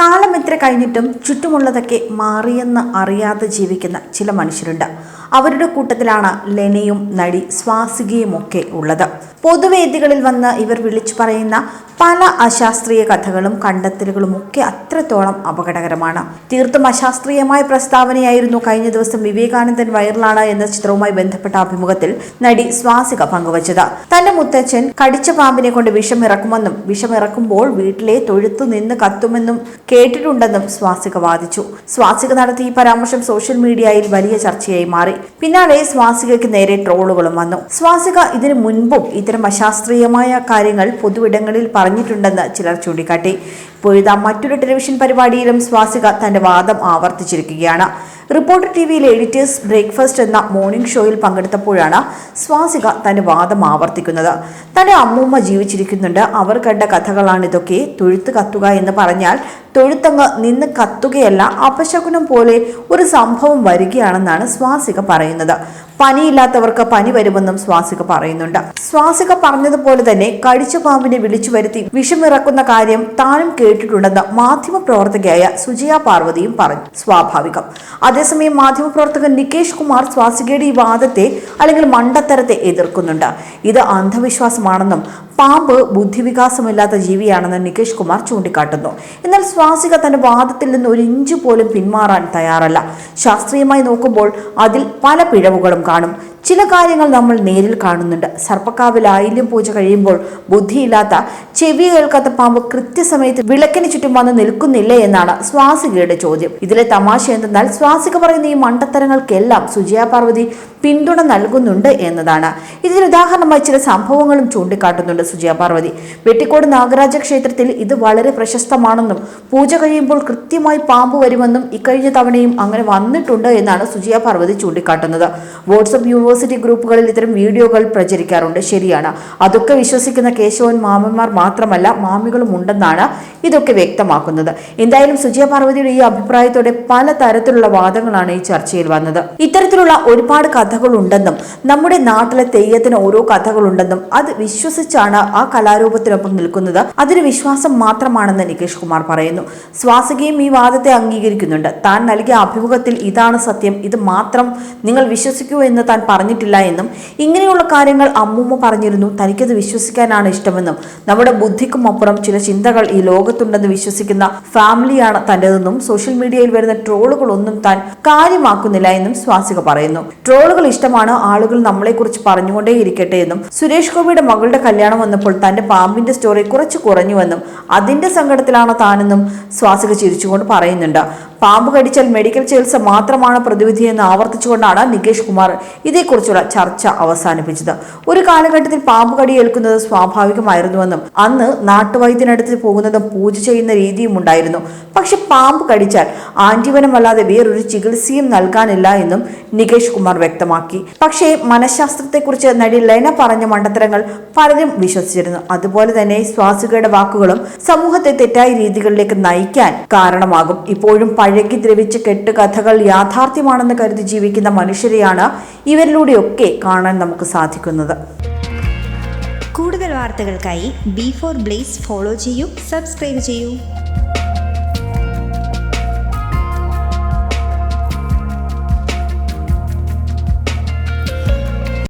കാലം ഇത്ര കഴിഞ്ഞിട്ടും ചുറ്റുമുള്ളതൊക്കെ മാറിയെന്ന് അറിയാതെ ജീവിക്കുന്ന ചില മനുഷ്യരുണ്ട്. അവരുടെ കൂട്ടത്തിലാണ് ലെനയും നടി സ്വാസികയും ഒക്കെ ഉള്ളത്. പൊതുവേദികളിൽ വന്ന് ഇവർ വിളിച്ചു പറയുന്ന പല അശാസ്ത്രീയ കഥകളും കണ്ടെത്തലുകളും ഒക്കെ അത്രത്തോളം അപകടകരമാണ്. തീർത്തും അശാസ്ത്രീയമായ പ്രസ്താവനയായിരുന്നു കഴിഞ്ഞ ദിവസം വിവേകാനന്ദൻ വൈറലാണ് എന്ന ചിത്രവുമായി ബന്ധപ്പെട്ട അഭിമുഖത്തിൽ നടി സ്വാസിക പങ്കുവച്ചത്. തന്റെ മുത്തച്ഛൻ കടിച്ച പാമ്പിനെ കൊണ്ട് വിഷം ഇറക്കുമെന്നും വിഷം ഇറക്കുമ്പോൾ വീട്ടിലെ തൊഴുത്തു നിന്ന് കത്തുമെന്നും കേട്ടിട്ടുണ്ടെന്നും സ്വാസിക വാദിച്ചു. സ്വാസിക നടത്തിയ ഈ പരാമർശം സോഷ്യൽ മീഡിയയിൽ വലിയ ചർച്ചയായി മാറി. പിന്നാലെ സ്വാസികയ്ക്ക് നേരെ ട്രോളുകളും വന്നു. സ്വാസിക ഇതിനു മുൻപും ഇത്തരം അശാസ്ത്രീയമായ കാര്യങ്ങൾ പൊതുവിടങ്ങളിൽ പറഞ്ഞിട്ടുണ്ടെന്ന് ചിലർ ചൂണ്ടിക്കാട്ടി. പൊഴുത മറ്റൊരു ടെലിവിഷൻ പരിപാടിയിലും സ്വാസിക തന്റെ വാദം ആവർത്തിച്ചിരിക്കുകയാണ്. റിപ്പോർട്ടർ ടി വിയിലെ എഡിറ്റേഴ്സ് ബ്രേക്ക്ഫാസ്റ്റ് എന്ന മോർണിംഗ് ഷോയിൽ പങ്കെടുത്തപ്പോഴാണ് സ്വാസിക തന്റെ വാദം ആവർത്തിക്കുന്നത്. തന്റെ അമ്മൂമ്മ ജീവിച്ചിരിക്കുന്നുണ്ട്. അവർ കണ്ട കഥകളാണ് ഇതൊക്കെ. തൊഴുത്ത് കത്തുക എന്ന് പറഞ്ഞാൽ തൊഴുത്തങ്ങ് നിന്ന് കത്തുകയല്ല അപശകുനം പോലെ ഒരു സംഭവം വരികയാണെന്നാണ് സ്വാസിക പറയുന്നത്. പനിയില്ലാത്തവർക്ക് പനി വരുമെന്നും സ്വാസിക പറയുന്നുണ്ട്. സ്വാസിക പറഞ്ഞതുപോലെ തന്നെ കടിച്ച പാമ്പിനെ വിളിച്ചു വരുത്തി വിഷമിറക്കുന്ന കാര്യം താനും കേട്ടിട്ടുണ്ടെന്ന് മാധ്യമ പ്രവർത്തകയായ സുജയ പാർവതിയും പറഞ്ഞു. സ്വാഭാവികം. അതേസമയം മാധ്യമപ്രവർത്തകൻ നികേഷ് കുമാർ സ്വാസികയുടെ ഈ വാദത്തെ അല്ലെങ്കിൽ മണ്ടത്തരത്തെ എതിർക്കുന്നുണ്ട്. ഇത് അന്ധവിശ്വാസമാണെന്നും പാമ്പ് ബുദ്ധിവികാസമില്ലാത്ത ജീവിയാണെന്ന് നികേഷ് കുമാർ ചൂണ്ടിക്കാട്ടുന്നു. എന്നാൽ സ്വാസിക തന്റെ വാദത്തിൽ നിന്ന് ഒരു ഇഞ്ച് പോലും പിന്മാറാൻ തയ്യാറല്ല. ശാസ്ത്രീയമായി നോക്കുമ്പോൾ അതിൽ പല പിഴവുകളും കാണും ചില കാര്യങ്ങൾ നമ്മൾ നേരിൽ കാണുന്നുണ്ട്. സർപ്പക്കാവിൽ ആയില്യം പൂജ കഴിയുമ്പോൾ ബുദ്ധിയില്ലാത്ത ചെവി കേൾക്കാത്ത പാമ്പ് കൃത്യസമയത്ത് വിളക്കിന് ചുറ്റും വന്ന് നിൽക്കുന്നില്ലേ എന്നാണ് സ്വാസികയുടെ ചോദ്യം. ഇതിലെ തമാശ എന്തെന്നാൽ സ്വാസിക പറയുന്ന ഈ മണ്ടത്തരങ്ങൾക്കെല്ലാം സുജയാ പാർവതി പിന്തുണ നൽകുന്നുണ്ട് എന്നതാണ്. ഇതിന് ഉദാഹരണമായി ചില സംഭവങ്ങളും ചൂണ്ടിക്കാട്ടുന്നുണ്ട് സുജയാ പാർവതി. വെട്ടിക്കോട് നാഗരാജ ക്ഷേത്രത്തിൽ ഇത് വളരെ പ്രശസ്തമാണെന്നും പൂജ കഴിയുമ്പോൾ കൃത്യമായി പാമ്പ് വരുമെന്നും ഇക്കഴിഞ്ഞ തവണയും അങ്ങനെ വന്നിട്ടുണ്ട് എന്നാണ് സുജയാ പാർവതി ചൂണ്ടിക്കാട്ടുന്നത്. വാട്സപ്പ് യൂണിവേഴ്സിറ്റി ഗ്രൂപ്പുകളിൽ ഇത്തരം വീഡിയോകൾ പ്രചരിക്കാറുണ്ട്. ശരിയാണ്. അതൊക്കെ വിശ്വസിക്കുന്ന കേശവൻ മാമന്മാർ മാത്രമല്ല മാമികളും ഉണ്ടെന്നാണ് ഇതൊക്കെ വ്യക്തമാക്കുന്നത്. എന്തായാലും സുജയ പാർവതിയുടെ ഈ അഭിപ്രായത്തോടെ പല തരത്തിലുള്ള വാദങ്ങളാണ് ഈ ചർച്ചയിൽ വന്നത്. ഇത്തരത്തിലുള്ള ഒരുപാട് കഥകളുണ്ടെന്നും നമ്മുടെ നാട്ടിലെ തെയ്യത്തിന് ഓരോ കഥകളുണ്ടെന്നും അത് വിശ്വസിച്ചാണ് ആ കലാരൂപത്തിനൊപ്പം നിൽക്കുന്നത്. അതിന് വിശ്വാസം മാത്രമാണെന്ന് നികേഷ് കുമാർ പറയുന്നു. സ്വാസികയും ഈ വാദത്തെ അംഗീകരിക്കുന്നുണ്ട്. താൻ നൽകിയ അഭിമുഖത്തിൽ ഇതാണ് സത്യം. ഇത് മാത്രം നിങ്ങൾ വിശ്വസിക്കൂ എന്ന് താൻ പറഞ്ഞിട്ടില്ല എന്നും ഇങ്ങനെയുള്ള കാര്യങ്ങൾ അമ്മൂമ്മ പറഞ്ഞിരുന്നു. തനിക്കത് വിശ്വസിക്കാനാണ് ഇഷ്ടമെന്നും നമ്മുടെ ബുദ്ധിക്കും അപ്പുറം ചില ചിന്തകൾ ഈ ലോകത്തുണ്ടെന്ന് വിശ്വസിക്കുന്ന ഫാമിലിയാണ് തന്റെതെന്നും സോഷ്യൽ മീഡിയയിൽ വരുന്ന ട്രോളുകൾ ഒന്നും താൻ കാര്യമാക്കുന്നില്ല എന്നും സ്വാസിക പറയുന്നു. ട്രോളുകൾ ഇഷ്ടമാണ് ആളുകൾ നമ്മളെക്കുറിച്ച് പറഞ്ഞുകൊണ്ടേയിരിക്കട്ടെ എന്നും സുരേഷ് ഗോപിയുടെ മകളുടെ കല്യാണം വന്നപ്പോൾ തന്റെ പാമ്പിന്റെ സ്റ്റോറി കുറച്ച് കുറഞ്ഞുവെന്നും അതിന്റെ സങ്കടത്തിലാണ് താനെന്നും സ്വാസിക ചിരിച്ചുകൊണ്ട് പറയുന്നുണ്ട്. പാമ്പ് കടിച്ചാൽ മെഡിക്കൽ ചികിത്സ മാത്രമാണ് പ്രതിവിധി എന്ന് ആവർത്തിച്ചുകൊണ്ടാണ് നികേഷ് കുമാർ ഇതേക്കുറിച്ചുള്ള ചർച്ച അവസാനിപ്പിച്ചത്. ഒരു കാലഘട്ടത്തിൽ പാമ്പ് കടി ഏൽക്കുന്നത് സ്വാഭാവികമായിരുന്നുവെന്നും അന്ന് നാട്ടുവൈദ്യനടുത്ത് പോകുന്നതും പൂജ ചെയ്യുന്ന രീതിയും ഉണ്ടായിരുന്നു പക്ഷെ പാമ്പ് കടിച്ചാൽ ആന്റിവനമല്ലാതെ വേറൊരു ചികിത്സയും നൽകാനില്ല എന്നും നികേഷ് കുമാർ വ്യക്തമാക്കി. പക്ഷേ മനഃശാസ്ത്രത്തെക്കുറിച്ച് നടി ലൈന പറഞ്ഞ മണ്ടത്തരങ്ങൾ പലരും വിശ്വസിച്ചിരുന്നു. അതുപോലെ തന്നെ സ്വാസികയുടെ വാക്കുകളും സമൂഹത്തെ തെറ്റായ രീതികളിലേക്ക് നയിക്കാൻ കാരണമാകും. ഇപ്പോഴും പഴകി ദ്രവിച്ച കെട്ടുകഥകൾ യാഥാർത്ഥ്യമാണെന്ന് കരുതി ജീവിക്കുന്ന മനുഷ്യരെയാണ് ഇവരിലൂടെയൊക്കെ കാണാൻ നമുക്ക് സാധിക്കുന്നത്. കൂടുതൽ വാർത്തകൾക്കായി ബി ഫോർ ബ്ലേസ് ഫോളോ ചെയ്യൂ സബ്സ്ക്രൈബ് ചെയ്യൂ.